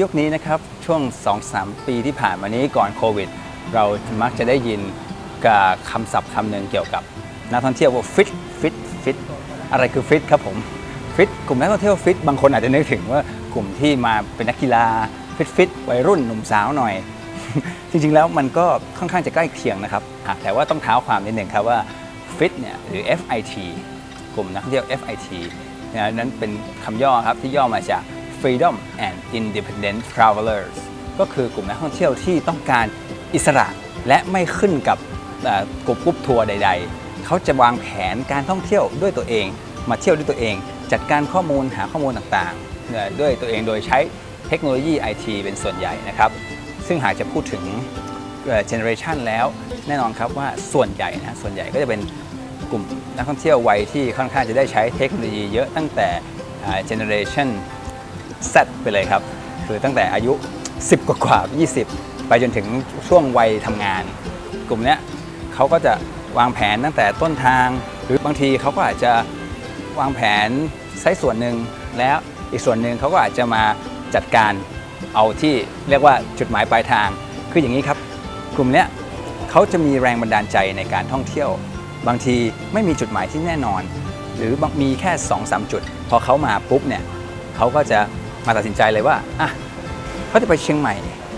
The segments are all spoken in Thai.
ยุคนี้นะครับช่วง 2-3 ปีที่ผ่านมานี้ก่อนโควิด เรามักจะได้ยินกับคำศัพท์คำหนึ่งเกี่ยวกับนักท่องเที่ยวว่าฟิตฟิตฟิตอะไรคือฟิตครับผมฟิตกลุ่มนักท่องเที่ยวฟิตบางคนอาจจะนึกถึงว่ากลุ่มที่มาเป็นนักกีฬาฟิตฟิตวัยรุ่นหนุ่มสาวหน่อย จริงๆแล้วมันก็ค่อนข้างจะใกล้เคียงนะครับแต่ว่าต้องเท้าความนิดหนึ่งครับว่า FIT เนี่ยหรือ FIT กลุ่มนักท่องเที่ยว FIT นะนั้นเป็นคำย่อครับที่ย่อมาจาก Freedom and Independent Travelers ก็คือกลุ่มนักท่องเที่ยวที่ต้องการอิสระและไม่ขึ้นกับกลุ่มกรุ๊ปทัวร์ใด ๆ เขาจะวางแผนการท่องเที่ยวด้วยตัวเอง มาเที่ยวด้วยตัวเอง จัดการข้อมูลหาข้อมูลต่างๆ ด้วยตัวเองโดยใช้เทคโนโลยี IT เป็นส่วนใหญ่นะครับ ซึ่งหากจะพูดถึงเจเนอเรชันแล้วแน่นอนครับว่าส่วนใหญ่นะส่วนใหญ่ก็จะเป็นกลุ่มนักท่องเที่ยววัยที่ค่อนข้างจะได้ใช้เทคโนโลยีเยอะตั้งแต่เจเนอเรชัน Z ไปเลยครับ คือตั้งแต่อายุ 10 กว่ากว่า20 ไปจนถึงช่วงวัยทำงาน กลุ่มเนี้ยเขาก็จะวางแผนตั้งแต่ต้นทาง หรือบางทีเขาก็อาจจะวางแผนใช้ส่วนหนึ่งแล้วอีกส่วนหนึ่งเขาก็อาจจะมาจัดการเอาที่เรียกว่าจุดหมายปลายทาง คืออย่างนี้ครับ กลุ่มเนี้ยเขาจะมีแรงบันดาลใจในการท่องเที่ยว บางทีไม่มีจุดหมายที่แน่นอน หรือมีแค่ 2-3 จุด พอเขามาปุ๊บเนี่ย เขาก็จะมาตัดสินใจเลยว่าอะเขาจะไปเชียงใหม่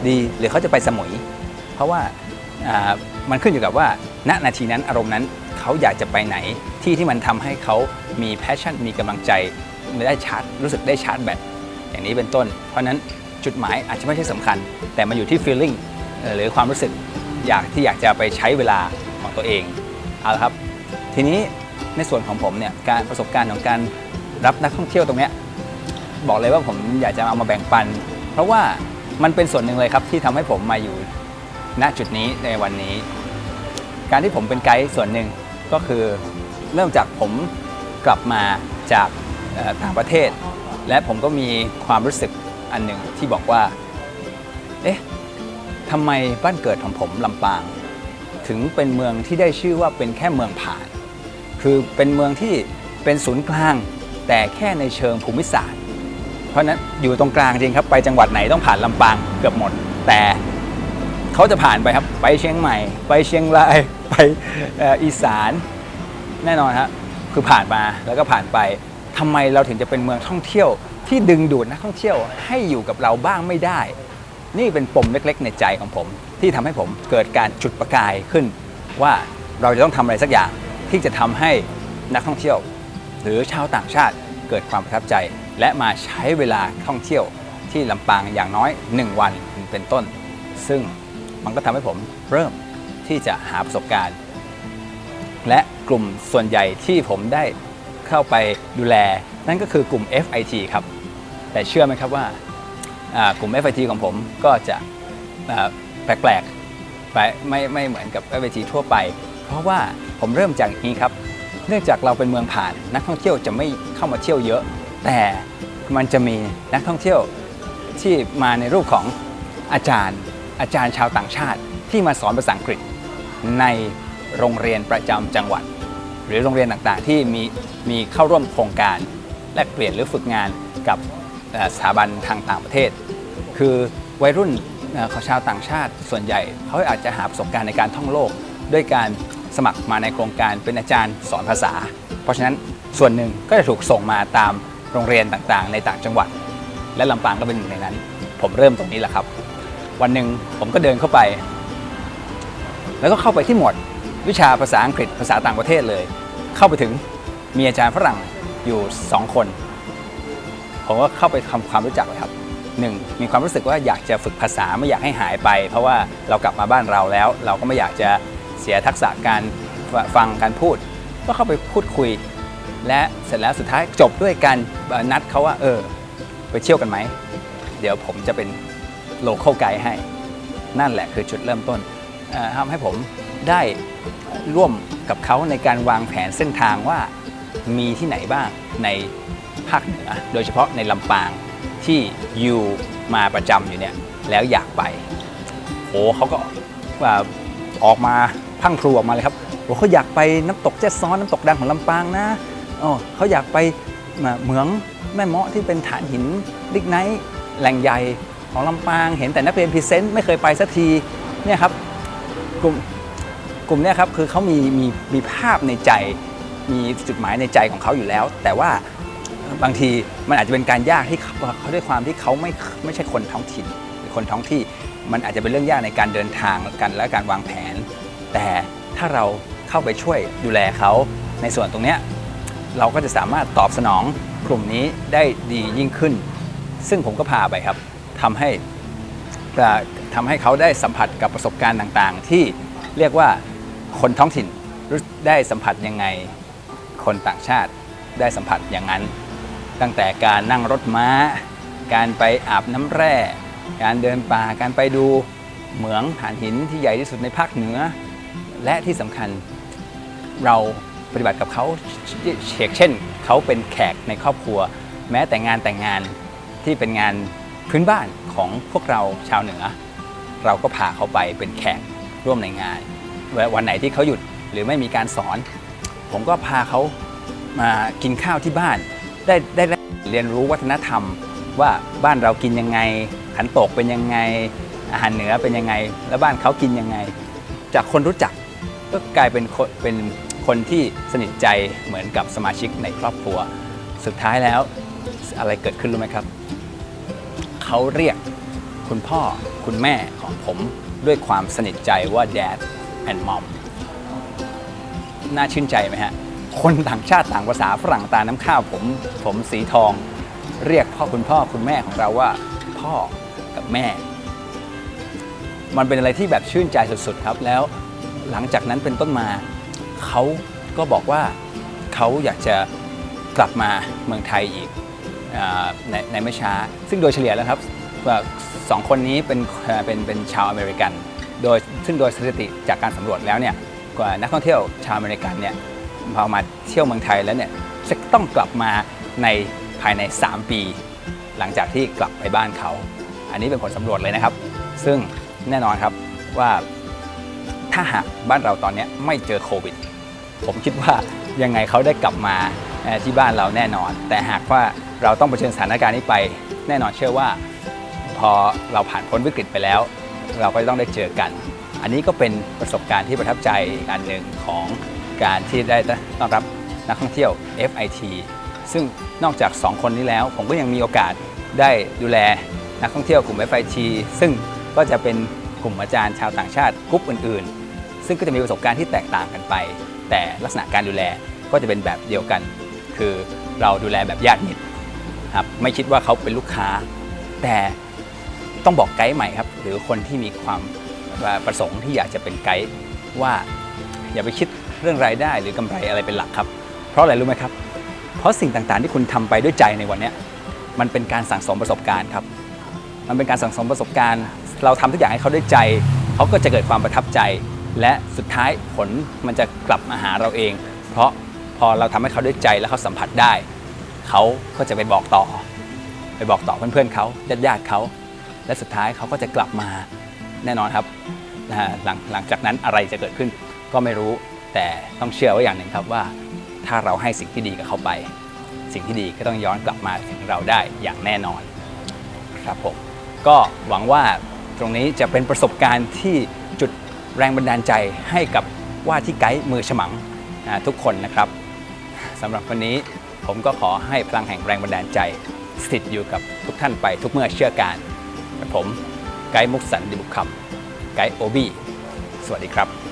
ดีหรือเขาจะไปสมุย เพราะว่ามันขึ้นอยู่กับว่า ณนาทีนั้นอารมณ์นั้นเขาอยากจะไปไหนที่ที่มันทำให้เขามีแพชชั่นมีกำลังใจได้ชาร์จรู้สึกได้ชาร์จแบตอย่างนี้เป็นต้น เพราะนั้นจุดหมายอาจจะไม่ใช่สำคัญ แต่มันอยู่ที่ feeling เอ่อหรือความรู้สึกอยากที่อยากจะไปใช้เวลาของตัวเองเอาละครับ ทีนี้ในส่วนของผมเนี่ยการประสบการณ์ของการรับนักท่องเที่ยวตรงเนี้ย บอกเลยว่าผมอยากจะเอามาแบ่งปัน เพราะว่ามันเป็นส่วนหนึ่งเลยครับที่ทำให้ผมมาอยู่ณจุดนี้ในวันนี้ การที่ผมเป็นไกด์ส่วนหนึ่งก็คือเริ่มจากผมกลับมาจากต่างประเทศ และผมก็มีความรู้สึกอันหนึ่งที่บอกว่า เอ๊ะทำไมบ้านเกิดของผมลำปาง ถึงเป็นเมืองที่ได้ชื่อว่าเป็นแค่เมืองผ่าน คือเป็นเมืองที่เป็นศูนย์กลาง แต่แค่ในเชิงภูมิศาสตร์ เพราะนั้นอยู่ตรงกลางจริงครับไปจังหวัดไหนต้องผ่านลำปางเกือบหมด แต่เขาจะผ่านไปครับไปเชียงใหม่ ไปเชียงรายไปอีสานแน่นอนครับคือผ่านมาแล้วก็ผ่านไปทำไมเราถึงจะเป็นเมืองท่องเที่ยว ที่ดึงดูดนักท่องเที่ยวให้อยู่กับเราบ้างไม่ได้ นี่เป็นปมเล็ก ๆ ในใจของผม ที่ทำให้ผมเกิดการจุดประกายขึ้น ว่าเราจะต้องทำอะไรสักอย่างที่จะทำให้นักท่องเที่ยว หรือชาวต่างชาติเกิดความประทับใจ และมาใช้เวลาท่องเที่ยวที่ลำปางอย่างน้อย 1 วันเป็นต้น ซึ่งมันก็ทำให้ผมเริ่มที่จะหาประสบการณ์ และกลุ่มส่วนใหญ่ที่ผมได้เข้าไปดูแล นั่นก็คือกลุ่ม FIT ครับ แต่เชื่อไหมครับว่ากลุ่ม FIT ของผมก็จะแปลกๆไปไม่ไม่เหมือนกับ FIT ทั่วไป เพราะว่าผมเริ่มจากนี้ครับ เนื่องจากเราเป็นเมืองผ่านนักท่องเที่ยวจะไม่เข้ามาเที่ยวเยอะ แต่มันจะมีนักท่องเที่ยวที่มาในรูปของอาจารย์ อาจารย์ชาวต่างชาติที่มาสอนภาษาอังกฤษในโรงเรียนประจำจังหวัด หรือโรงเรียนต่างๆที่มีมีเข้าร่วมโครงการแลกเปลี่ยนหรือฝึกงานกับสถาบันทางต่างประเทศ คือวัยรุ่นของชาวต่างชาติส่วนใหญ่ เขาอาจจะหาประสบการณ์ในการท่องโลก ด้วยการสมัครมาในโครงการเป็นอาจารย์สอนภาษา เพราะฉะนั้นส่วนหนึ่งก็จะถูกส่งมาตาม โรงเรียนต่างๆ ในต่างจังหวัด และลำปางก็เป็นหนึ่งในนั้น ผมเริ่มตรงนี้แหละครับ วันหนึ่งผมก็เดินเข้าไป แล้วก็เข้าไปที่หมวดวิชาภาษาอังกฤษภาษาต่างประเทศเลย เข้าไปถึงมีอาจารย์ฝรั่งอยู่ 2 คน ผมก็เข้าไปทำความรู้จักเลยครับหนึ่งมีความรู้สึกว่าอยากจะฝึกภาษาไม่อยากให้หายไป เพราะว่าเรากลับมาบ้านเราแล้ว เราก็ไม่อยากจะเสียทักษะการฟังการพูด ก็เข้าไปพูดคุย และเสร็จแล้วสุดท้ายจบด้วยการนัดเขาว่าเออไปเที่ยวกันไหม เดี๋ยวผมจะเป็นโลเคอลไกด์ให้ นั่นแหละคือจุดเริ่มต้นทำให้ผมได้ร่วมกับเขาในการวางแผนเส้นทางว่ามีที่ไหนบ้างในภาคเหนือ โดยเฉพาะในลำปางที่ยูมาประจำอยู่เนี่ยแล้วอยากไปโอ้เขาก็ออกมาพังพรูออกมาเลยครับโอ้เขาอยากไปน้ำตกแจ้ซ้อนน้ำตกดังของลำปางนะ เขาอยากไปเหมืองแม่เมาะที่เป็นฐานหินลิกไนท์แหล่งใหญ่ของลำปาง เห็นแต่นักเรียนพรีเซนต์ไม่เคยไปสักทีเนี่ยครับกลุ่มกลุ่มเนี่ยครับคือเขามีมีมีภาพในใจ มีจุดหมายในใจของเขาอยู่แล้ว แต่ว่าบางทีมันอาจจะเป็นการยากที่เขาเขาด้วยความที่เขาไม่ไม่ใช่คนท้องถิ่นหรือคนท้องที่มันอาจจะเป็นเรื่องยากในการเดินทางกันและการวางแผน แต่ถ้าเราเข้าไปช่วยดูแลเขาในส่วนตรงเนี้ย เราก็จะสามารถตอบสนองกลุ่มนี้ได้ดียิ่งขึ้น ซึ่งผมก็พาไปครับทำให้ทำให้เขาได้สัมผัสกับประสบการณ์ต่างๆ ที่เรียกว่าคนท้องถิ่นได้สัมผัสยังไง คนต่างชาติได้สัมผัสอย่างนั้น ตั้งแต่การนั่งรถม้า การไปอาบน้ำแร่ การเดินป่าการไปดูเหมืองฐานหินที่ใหญ่ที่สุดในภาคเหนือ และที่สำคัญเรา ปฏิบัติกับเขาเชกเช่น เขาเป็นแขกในครอบครัว แม้แต่งานแต่งงานที่เป็นงานพื้นบ้านของพวกเราชาวเหนือ เราก็พาเขาไปเป็นแขกร่วมในงาน วันไหนที่เขาหยุดหรือไม่มีการสอน ผมก็พาเขามากินข้าวที่บ้าน ได้ได้เรียนรู้วัฒนธรรมว่าบ้านเรากินยังไงขันตกเป็นยังไงอาหารเหนือเป็นยังไง แล้วบ้านเขากินยังไง จากคนรู้จักก็กลายเป็นเป็น คนที่สนิทใจเหมือนกับสมาชิกในครอบครัว สุดท้ายแล้วอะไรเกิดขึ้นรู้ไหมครับ เขาเรียกคุณพ่อคุณแม่ของผมด้วยความสนิทใจว่า dad and mom น่าชื่นใจไหมฮะ คนต่างชาติต่างภาษาฝรั่งตาน้ำข้าวผมผมสีทอง เรียกพ่อคุณพ่อคุณแม่ของเราว่า พ่อกับแม่ มันเป็นอะไรที่แบบชื่นใจสุดๆครับแล้วหลังจากนั้นเป็นต้นมา เขาก็บอกว่าเขาอยากจะกลับมาเมืองไทยอีกอในในไม่ช้า ซึ่งโดยเฉลี่ยแล้วครับว่าสองคนนี้เป็นเอ่อเป็นเป็นชาวอเมริกัน โดยซึ่งโดยสถิติจากการสำรวจแล้วเนี่ยกว่านักท่องเที่ยวชาวอเมริกันเนี่ยพอมาเที่ยวเมืองไทยแล้วเนี่ยจะต้องกลับมาในภายใน 3 ปี หลังจากที่กลับไปบ้านเขา อันนี้เป็นผลสำรวจเลยนะครับ ซึ่งแน่นอนครับว่าถ้าหากบ้านเราตอนนี้ไม่เจอโควิด ผมคิดว่ายังไงเขาได้กลับมาที่บ้านเราแน่นอน แต่หากว่าเราต้องเผชิญสถานการณ์นี้ไป แน่นอนเชื่อว่า พอเราผ่านพ้นวิกฤตไปแล้ว เราก็จะต้องได้เจอกัน อันนี้ก็เป็นประสบการณ์ที่ประทับใจอีกอันหนึ่งของการที่ได้ต้อนรับนักท่องเที่ยว FIT ซึ่งนอกจาก 2 คนนี้แล้ว ผมก็ยังมีโอกาสได้ดูแลนักท่องเที่ยวกลุ่ม FIT ซึ่งก็จะเป็นกลุ่มอาจารย์ชาวต่างชาติกลุ่มอื่น ๆ ซึ่งก็จะมีประสบการณ์ที่แตกต่างกันไป แต่ลักษณะการดูแลก็จะเป็นแบบเดียวกัน คือเราดูแลแบบญาติมิตรครับไม่คิดว่าเขาเป็นลูกค้า แต่ต้องบอกไกด์ใหม่ครับ หรือคนที่มีความประสงค์ที่อยากจะเป็นไกด์ว่าอย่าไปคิดเรื่องรายได้หรือกำไรอะไรเป็นหลักครับ เพราะอะไรรู้ไหมครับ เพราะสิ่งต่างๆที่คุณทำไปด้วยใจในวันนี้มันเป็นการสั่งสมประสบการณ์ครับ มันเป็นการสั่งสมประสบการณ์ เราทำทุกอย่างให้เขาด้วยใจ เขาก็จะเกิดความประทับใจ และสุดท้ายผลมันจะกลับมาหาเราเอง เพราะพอเราทำให้เขาด้วยใจแล้วเขาสัมผัสได้ เขาก็จะไปบอกต่อ ไปบอกต่อเพื่อนๆเขาญาติๆเขา และสุดท้ายเขาก็จะกลับมาแน่นอนครับนะฮะหลังหลังจากนั้นอะไรจะเกิดขึ้น ก็ไม่รู้แต่ต้องเชื่อไว้อย่างหนึ่งครับว่า ถ้าเราให้สิ่งที่ดีกับเขาไป สิ่งที่ดีก็ต้องย้อนกลับมาถึงเราได้อย่างแน่นอน ครับผมก็หวังว่าตรงนี้จะเป็นประสบการณ์ที่ แรงบันดาลใจให้กับว่าที่ไกด์มือฉมังทุกคนนะครับสำหรับวันนี้ผมก็ขอให้พลังแห่งแรงบันดาลใจสถิตอยู่กับทุกท่านไปทุกเมื่อเชื่อการกับผมไกด์มุกสันดิบุคคำไกด์โอบีสวัสดีครับ